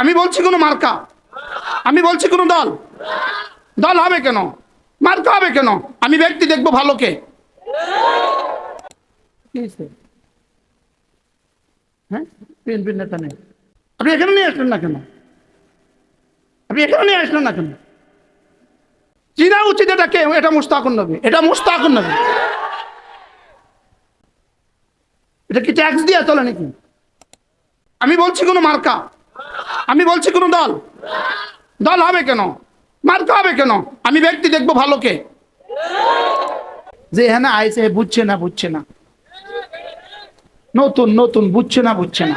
আমি বলছি কোনো মার্কা? আমি বলছি কোনো দল? দল হবে কেন? মার্কা হবে কেন? আমি ব্যক্তি দেখব ভালোকে কি? হ্যাঁ? বিএনপির নেতা নেই। আপনি এখানে নিয়ে আসলেন না কেন? আপনি এখানে নিয়ে আসলেন না কেন? চিনা উচিত এটা কে? এটা মুস্তাকুন নবী। এটা মুস্তাকুন নবী। এটা কি ট্যাক্স দিয়ে চলে নাকি? আমি বলছি কোনো মার্কা? আমি বলছি কোনো দল? দল হবে কেন? মারতে হবে কেন? আমি ব্যক্তি দেখব ভালোকে যে হ্যাঁ আইসে বুঝছে না বুঝছে না। নতুন নতুন, বুঝছে না বুঝছে না।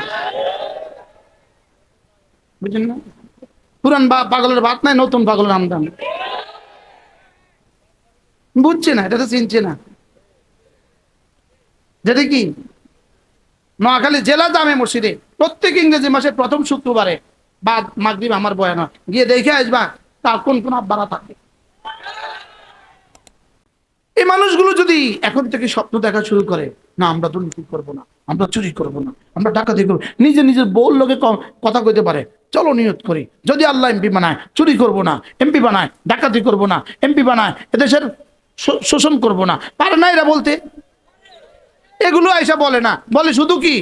বুঝছেন না? পুরান বা পাগলের ভাত নাই, নতুন পাগলের আমদানি। বুঝছে না, এটা তো চিনছে না। যেটা কি? নোয়াখালী জেলা জামে মসজিদে প্রত্যেক ইংরেজি মাসের প্রথম শুক্রবারে বা মাগরিব আমার বয়ান। গিয়ে দেখে আসবা, তার কোন কোন আব্বারা থাকে। এই মানুষগুলো যদি এখন থেকে স্বপ্ন দেখা শুরু করে, না, আমরা দুর্নীতি করব না, আমরা চুরি করব না, আমরা ডাকাতি করব নিজে নিজের বউর লোকে কথা কইতে পারে, চলো নিয়ত করি। যদি আল্লাহ এমপি বানায়, চুরি করব না, এমপি বানায়, ডাকাতি করব না, এমপি বানায়, এদেশের শোষণ করব না, পারে না এরা বলতে? এগুলো আইসা বলে না, বলে শুধু কি?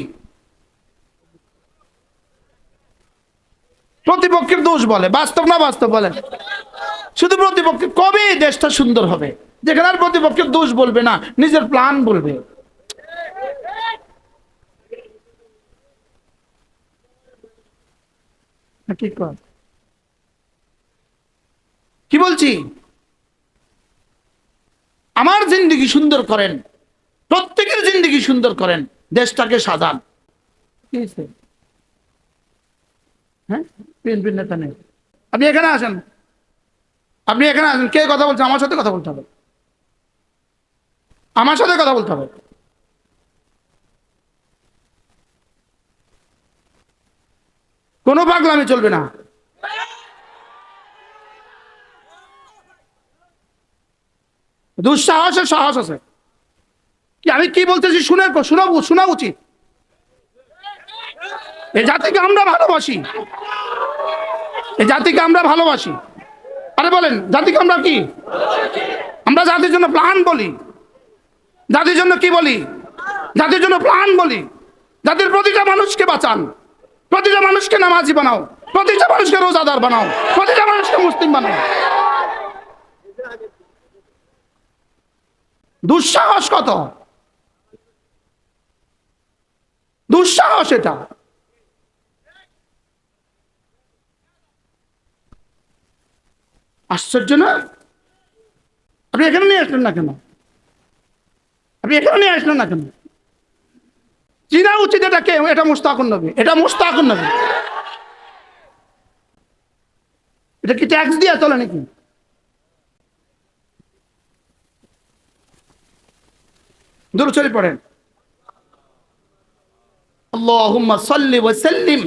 প্রতিপক্ষের দোষ বলে, বাস্তব না বাস্তব বলে? শুধু প্রতিপক্ষের কবে দেশটা সুন্দর হবে? যেখানে আর প্রতিপক্ষের দোষ বলবে না, নিজের প্ল্যান বলবে। ঠিক। কি বলছি? আমার জিন্দিগি সুন্দর করেন, প্রত্যেকের জিন্দিগি সুন্দর করেন, দেশটাকে সাজান। কি হয়েছে? হ্যাঁ? বিএনপির নেতা নেই। আপনি এখানে আসেন। আপনি এখানে আসেন। কে কথা বলছে? আমার সাথে কথা বলতে হবে। আমার সাথে কথা বলতে হবে। কোনো পাগলামি চলবে না। দুঃসাহসের সাহস আছে। কি আমি কি বলতেছি শুনে শোনা শোনা উচিত। এই জাতিকে আমরা ভালোবাসি। এই জাতিকে আমরা ভালোবাসি। আরে বলেন, জাতিকে আমরা কি? আমরা জাতির জন্য প্লান বলি। জাতির জন্য কি বলি? জাতির জন্য প্লান বলি। জাতির প্রতিটা মানুষকে বাঁচান। প্রতিটা মানুষকে নামাজি বানাও। প্রতিটা মানুষকে রোজাদার বানাও। প্রতিটা মানুষকে মুসলিম বানাও। দুঃসাহস কত? দুঃসাহস এটা। আশ্চর্য না আপনি এখানে নিয়ে আসলেন না কেন আপনি এখানে নিয়ে আসলেন না কেন চিনা উচিত এটা কে এটা মুস্তাকুন নবী এটা মুস্তাকুন নবী এটা কি ট্যাক্স দিয়ে চলে নাকি দূরচরি পড়েন اللهم صل وسلم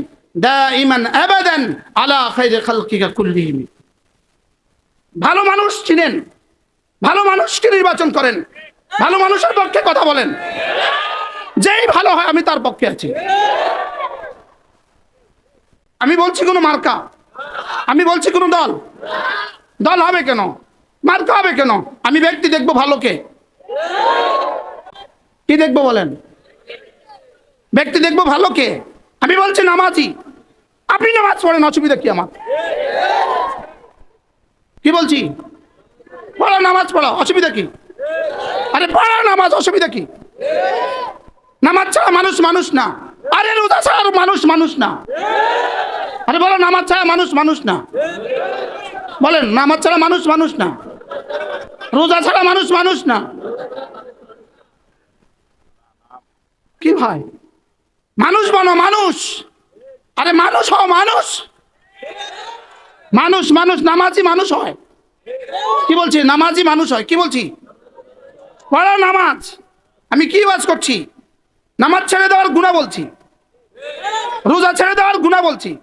دائما ابدا على خير خلقك كلهم ভালো মানুষ চিনেন। ভালো মানুষকে নির্বাচন করেন। ভালো মানুষের পক্ষে কথা বলেন। যেই ভালো হয় আমি তার পক্ষে আছি। আমি বলছি কোনো মার্কা। আমি বলছি কোনো দল। দল হবে কেন? মার্কা হবে কেন? আমি ব্যক্তি দেখব ভালোকে। কি দেখব বলেন? ব্যক্তি দেখব ভালোকে। আমি বলছি নামাজি। আপনি নামাজ পড়েন, অসুবিধা কি আমার? কি বলছি? পড়া নামাজ পড়া, অসুবিধা কি? আরে পড়া নামাজ, অসুবিধা কি? নামাজ ছাড়া মানুষ মানুষ না। আরে রোজা ছাড়া মানুষ মানুষ না। আরে বলো, নামাজ ছাড়া মানুষ মানুষ না। বলেন, নামাজ ছাড়া মানুষ মানুষ না। রোজা ছাড়া মানুষ মানুষ না। কি ভাই? মানুষ বানো মানুষ। আরে মানুষ হও মানুষ। মানুষ মানুষ, নামাজি মানুষ হয়। কি বলছি? নামাজি মানুষ হয়। কি বলছি? পড়া নামাজ। আমি কি ওয়াজ করছি? নামাজ ছেড়ে দেওয়ার গুণা বলছি। রোজা ছেড়ে দেওয়ার গুণা বলছি।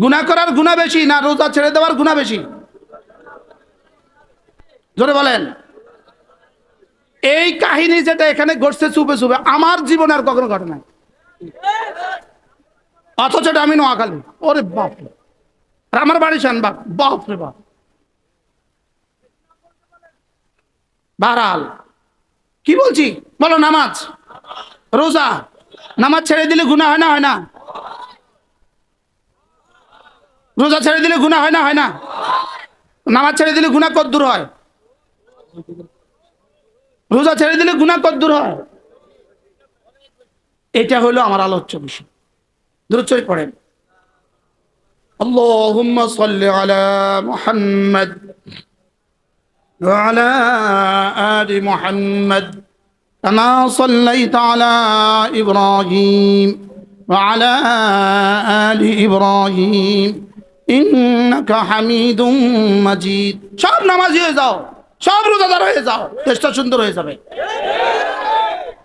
গুণা করার গুণা বেশি না রোজা ছেড়ে দেওয়ার গুণা বেশি? জোরে বলেন। এই কাহিনী যেটা এখানে ঘটছে চুপে চুপে, আমার জীবনে আর কখনো ঘটে নাই। অথচ আমি নোয়াখালী। ওরে বাপ। আমার বাড়ি শানবাগ বাপ রে বাপ। বারাল। কি বলছি? বলো, নামাজ। রোজা। নামাজ ছেড়ে দিলে গুণা হয় না হয় না? রোজা ছেড়ে দিলে গুণা হয় না হয় না? নামাজ ছেড়ে দিলে গুণা কদ্দূর হয়? রোজা ছেড়ে দিলে গুণা কদ্দূর হয়? এটা হলো আমার আলোচ্য বিষয়। দূরচয় পড়েন। اللهم صل على محمد وعلى آل محمد كما صليت على إبراهيم وعلى آل إبراهيم إنك حميد مجيد সব নামাজি হয়ে যাও সব রোজাদার হয়ে যাও দেশটা সুন্দর হয়ে যাবে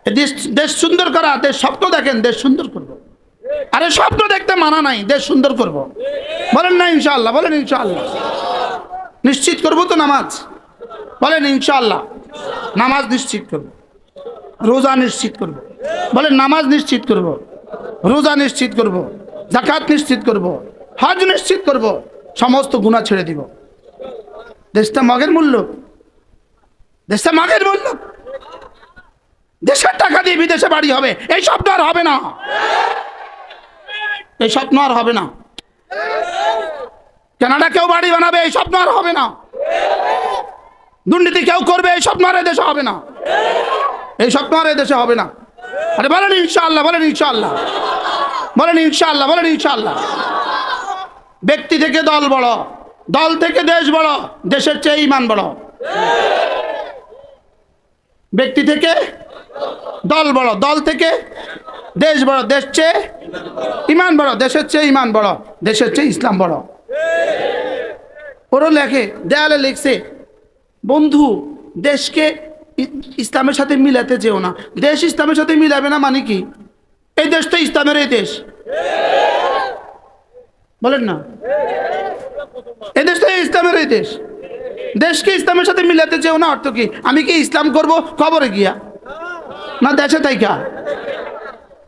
এ দেশ দেশ সুন্দর করা দেশ স্বপ্ন দেখেন দেশ সুন্দর করব আরে স্বপ্ন দেখতে মানা নাই, দেশ সুন্দর করব। বলেন না ইনশাআল্লাহ, বলেন ইনশাআল্লাহ। নিশ্চিত করব তো নামাজ? বলেন ইনশাআল্লাহ। নামাজ নিশ্চিত করব। রোজা নিশ্চিত করব। বলেন নামাজ নিশ্চিত করব। রোজা নিশ্চিত করব। জাকাত নিশ্চিত করব। হজ নিশ্চিত করব। সমস্ত গুণা ছেড়ে দিব। দেশটা মগের মূল্য। দেশটা মগের মূল্য। দেশের টাকা দিয়ে বিদেশে বাড়ি হবে। এই স্বপ্ন আর হবে না। এই স্বপ্ন আর হবে না। কেনাডা কেউ বাড়ি বানাবে, এই স্বপ্ন আর হবে না। দুর্নীতি কেউ করবে, এই স্বপ্ন আর দেশে হবে না। এই স্বপ্ন আর দেশে হবে না। আরে বলেন ইনশাআল্লাহ বলেন ইনশাআল্লাহ। বলেন ইনশাআল্লাহ বলেন ইনশাআল্লাহ। ব্যক্তি থেকে দল বড়, দল থেকে দেশ বড়, দেশের চেয়ে ইমান বড়। ব্যক্তি থেকে দল বড়, দল থেকে দেশ বড়, দেশ চেয়ে ইমান বড় দেশের চেয়ে ইমান বড় দেশের চেয়ে ইসলাম বড়। ওরও লেখে, দেয়ালে লিখছে, বন্ধু, দেশকে ইসলামের সাথে মিলাতে যেও না। দেশ ইসলামের সাথে মিলাবে না মানে কি? এই দেশ তো ইসলামের এই দেশ। বলেন না। এই দেশ তো ইসলামের এই দেশ। দেশকে ইসলামের সাথে মিলাতে চেও না অর্থ কি? আমি কি ইসলাম করব? খবরে গিয়া? না দেশে তাই তাইকা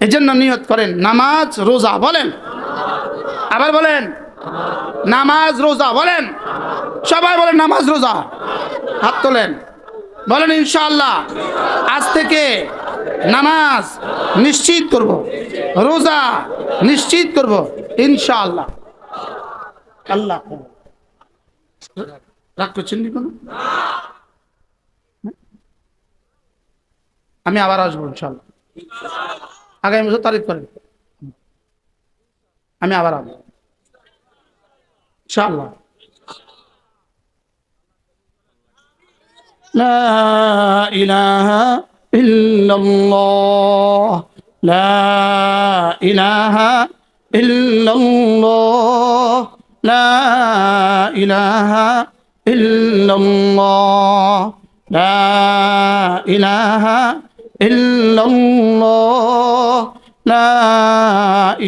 এই জন্য নিয়ত করেন, নামাজ, রোজা বলেন। আবার বলেন, নামাজ, রোজা বলেন। সবাই বলেন, নামাজ, রোজা। হাত তোলেন। বলেন, ইনশাআল্লাহ, আজ থেকে নামাজ নিশ্চিত করব, রোজা নিশ্চিত করব, ইনশাআল্লাহ। আল্লাহ রাগ করছেন নি কোনো? আমি আবার আসব, ইনশাআল্লাহ। আগামী বছর তারিখ করেন আমি আবার আসবো ইনশাআল্লাহ لا إله إلا الله لا إله إلا الله لا إله إلا الله لا إله إلا الله লা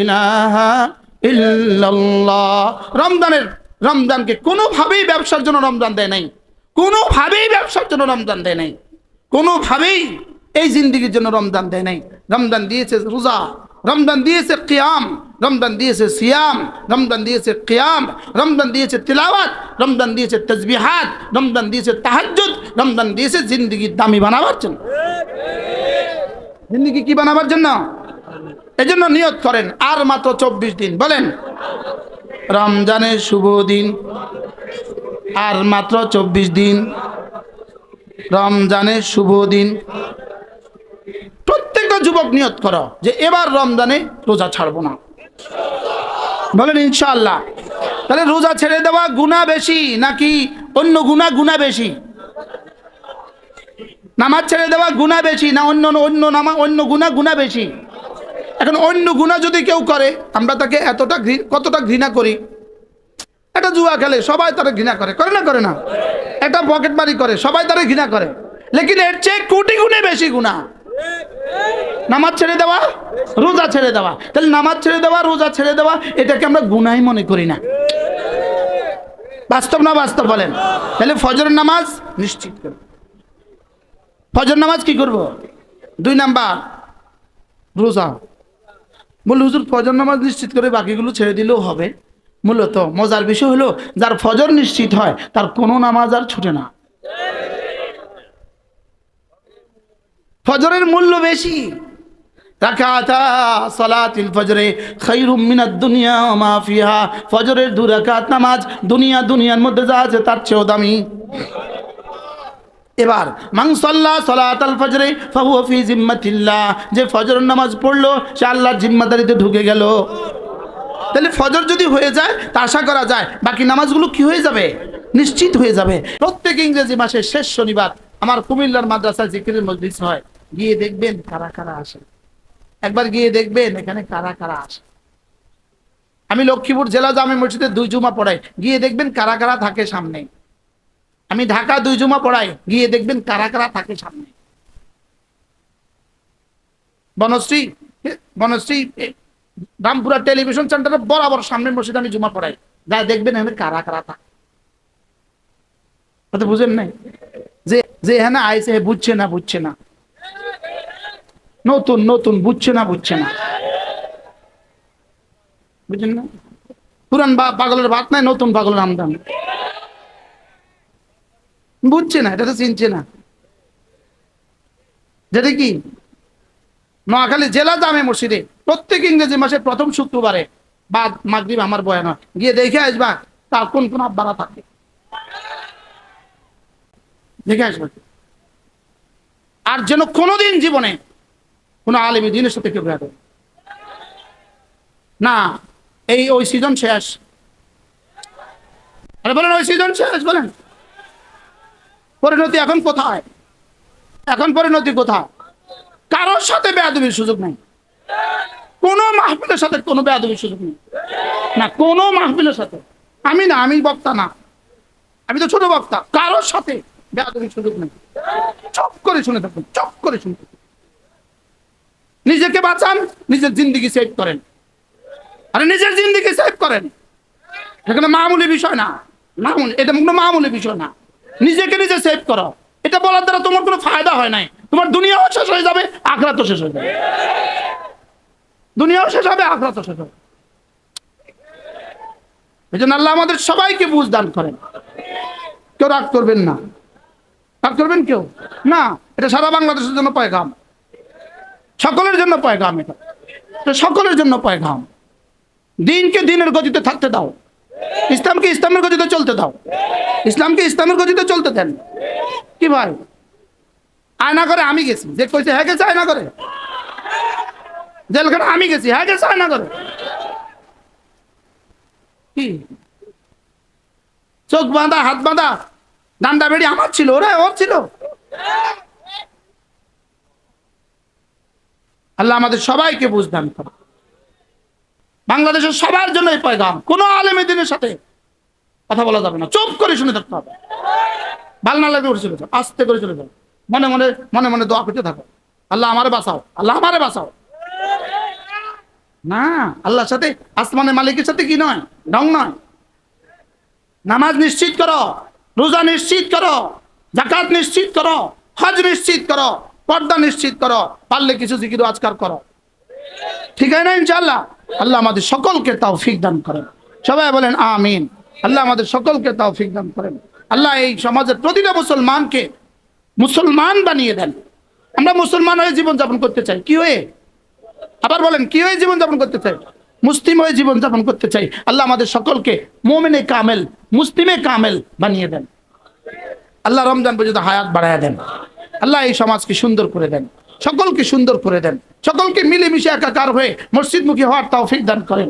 ইলাহা ইল্লাল্লাহ। রমজানের, রমজানকে কোনোভাবেই ব্যবসার জন্য রমজান দেয় নাই। কোনোভাবেই ব্যবসার জন্য রমজান দেয় নাই। কোনোভাবেই এই জিন্দিগির জন্য রমজান দেয় নাই। রমজান দিয়েছে রোজা, রমজান দিয়েছে কিয়াম, রমজান দিয়েছে সিয়াম, রমজান দিয়েছে কিয়াম, রমজান দিয়েছে তিলাওয়াত, রমজান দিয়েছে তসবিহাত রমজান দিয়েছে তাহাজুদ রমজান দিয়েছে জিন্দিগির দামি বানাবার জন্য। জিন্দিগি কি বানাবার জন্য? এজন্য নিয়ত করেন, আর মাত্র চব্বিশ দিন, বলেন। রমজানের শুভ দিন, আর মাত্র চব্বিশ দিন। রমজানের শুভ দিন। প্রত্যেকটা যুবক নিয়ত করো যে এবার রমজানে রোজা ছাড়বো না। বলেন, ইনশাআল্লাহ। তাহলে রোজা ছেড়ে দেওয়া গুণা বেশি নাকি অন্য গুণা গুণা বেশি? নামাজ ছেড়ে দেওয়া গুণা বেশি না অন্য অন্য নামা অন্য গুণা গুণা বেশি? এখন অন্য গুণা যদি কেউ করে, আমরা তাকে এতটা কতটা ঘৃণা করি? একটা জুয়া খেলে সবাই তারা ঘৃণা করে করে না করে না? একটা পকেট মারি করে, সবাই তারা ঘৃণা করে। লেকিন এর চেয়ে কোটি গুণে বেশি গুণা। নামাজ ছেড়ে দেওয়া, রোজা ছেড়ে দেওয়া। তাহলে নামাজ ছেড়ে দেওয়া, রোজা ছেড়ে দেওয়া, এটাকে আমরা গুনাই মনে করি না। বাস্তব না বাস্তব বলেন? তাহলে ফজরের নামাজ নিশ্চিত করব। ফজর নামাজ কি করব? দুই নাম্বার, রোজা। বলে, হুজুর, ফজর নামাজ নিশ্চিত করে বাকিগুলো ছেড়ে দিলেও হবে। মূলত মজার বিষয় হলো, যার ফজর নিশ্চিত হয়, তার কোনো নামাজ আর ছুটে না। ফজরের মূল্য বেশি। ফজরের দু রাকাত নামাজ দুনিয়া দুনিয়ার মধ্যে যা আছে তার চেয়েও দামি। এবার মাংসল্লা সালাত আল ফজরে ফাহুয়া ফি জিম্মাতিল্লাহ। যে ফজর নামাজ পড়ল, সে আল্লাহর জিম্মাদারিতে ঢুকে গেল। তাহলে ফজর যদি হয়ে যায়, তা আশা করা যায়, বাকি নামাজগুলো কি হয়ে যাবে? নিশ্চিত হয়ে যাবে। প্রত্যেক ইংরেজি মাসের শেষ শনিবার আমার কুমিল্লার মাদ্রাসায় জিকিরের মজলিস হয়। গিয়ে দেখবেন কারা কারা আসে। একবার গিয়ে দেখবেন এখানে কারা কারা আসে। আমি লক্ষ্মীপুর জেলা জামে মসজিদে দুই জুমা পড়াই। গিয়ে দেখবেন কারা কারা থাকে সামনে। আমি ঢাকা দুই জুমা পড়াই, গিয়ে দেখবেন কারা কারা থাকে সামনে। বনশ্রী বনশ্রী রামপুরা টেলিভিশন সেন্টারে বরাবর সামনের মসজিদে আমি জুমা পড়াই। যা দেখবেন এখানে কারা কারা থাকে। কথা বুঝেন নাই? যে যে এখানে আইসে বুঝছে না বুঝছে না। নতুন নতুন, বুঝছে না বুঝছে না। বুঝছেন না? পুরান পাগলের ভাত নাই, নতুন পাগলের আমদানি। বুঝছে না, এটা তো চিনছে না। যেটা কি? নোয়াখালী জেলা জামে মসজিদে প্রত্যেক ইংরেজি মাসের প্রথম শুক্রবারে বা মাগরিব আমার বয়ান হয়। গিয়ে দেখে আসবা, তার কোন কোন আব্বারা থাকে। দেখে আসবে। আর যেন কোনোদিন জীবনে কোনো আলিমী দিনের সাথে কেউ বেয়াদব না। এই ওই সিজন শেষ আরে বলেন, ওই সিজন শেষ বলেন। পরিণতি এখন কোথায়? এখন পরিণতি কোথায়? কারোর সাথে বেয়াদবির সুযোগ নেই। কোনো মাহফিলের সাথে কোনো বেয়াদবির সুযোগ নেই। না, কোনো মাহফিলের সাথে। আমি না, আমি বক্তা না। আমি তো ছোট বক্তা। কারোর সাথে বেয়াদবির সুযোগ নেই। চপ করে শুনে থাকুন, চপ করে শুনে থাকুন। নিজেকে বাঁচান, নিজের জিন্দিগি সেভ করেন। আরে, নিজের জিন্দিগি সেভ করেন। এখানে মামুলি বিষয় না। মামুলি, এটা কোনো মামুলি বিষয় না। নিজেকে নিজে সেভ করো। এটা বলার দ্বারা তোমার কোনো ফায়দা হয় নাই। তোমার দুনিয়াও শেষ হয়ে যাবে, আখরাতও শেষ হয়ে যাবে। দুনিয়াও শেষ হবে, আখরাতও শেষ হবে। এই জন্য আল্লাহ আমাদের সবাইকে বুঝ দান করেন। কেউ রাগ করবেন না। রাগ করবেন কেউ? না, এটা সারা বাংলাদেশের জন্য পয়গাম। সকলের জন্য পয়গাম এটা সকলের জন্য পয়গাম। দিনকে দিনের গতিতে থাকতে দাও। ইসলামকে ইসলামের গতিতে চলতে দাও। ইসলামকে ইসলামের গতিতে চলতে দেন। কি ভাই? আয়না করে আমি গেছি। যে কইছে হ্যাঁ গেছে আয়না করে জেলখানে আমি গেছি। হ্যাঁ গেছে আয়না করে কি? চোখ বাঁধা, হাত বাঁধা, ডান্ডা বেড়ি আমার ছিল, ওরা, ওর ছিল। আল্লাহ আমাদের সবাইকে বুঝদান করে বাংলাদেশের সবার জন্য এই পয়গাম। কোনো আলেমী দিনের সাথে কথা বলা যাবে না। চুপ করে শুনে থাকতে হবে। ভালো না লাগলে উঠে চলে যাও, আস্তে করে চলে যাও। মনে মনে মনে মনে দোয়া করতে থাকো। আল্লাহ আমারে বাঁচাও, আল্লাহ আমারে বাঁচাও। না, আল্লাহর সাথে, আসমানের মালিকের সাথে কি নয়? ঢং নয়। নামাজ নিশ্চিত করো, রোজা নিশ্চিত করো জাকাত নিশ্চিত করো, হজ নিশ্চিত করো, পর্দা নিশ্চিত করো, পারলে কিছু জিকির আজকার করো। ঠিক আছে না ইনশাল্লাহ আল্লাহ আমাদের সকলকে তাও ফিক দান করেন। সবাই বলেন, আমিন। আল্লাহ আমাদের সকলকে তাও ফিক দান করেন। আল্লাহ এই সমাজের প্রতিটা মুসলমানকে মুসলমান বানিয়ে দেন। আমরা মুসলমান হয়ে জীবন যাপন করতে চাই। কি হয়ে? আবার বলেন, কি হয়ে জীবন যাপন করতে চাই? মুসলিম হয়ে জীবন যাপন করতে চাই। আল্লাহ আমাদের সকলকে মোমেনে কামেল, মুসলিমে কামেল বানিয়ে দেন। আল্লাহ রমজান পর্যন্ত হায়াত বাড়ায় দেন। আল্লাহ এই সমাজকে সুন্দর করে দেন। সকলকে সুন্দর করে দেন। সকলকে মিলেমিশে একাকার হয়ে মসজিদমুখী হওয়ার তৌফিক দান করেন।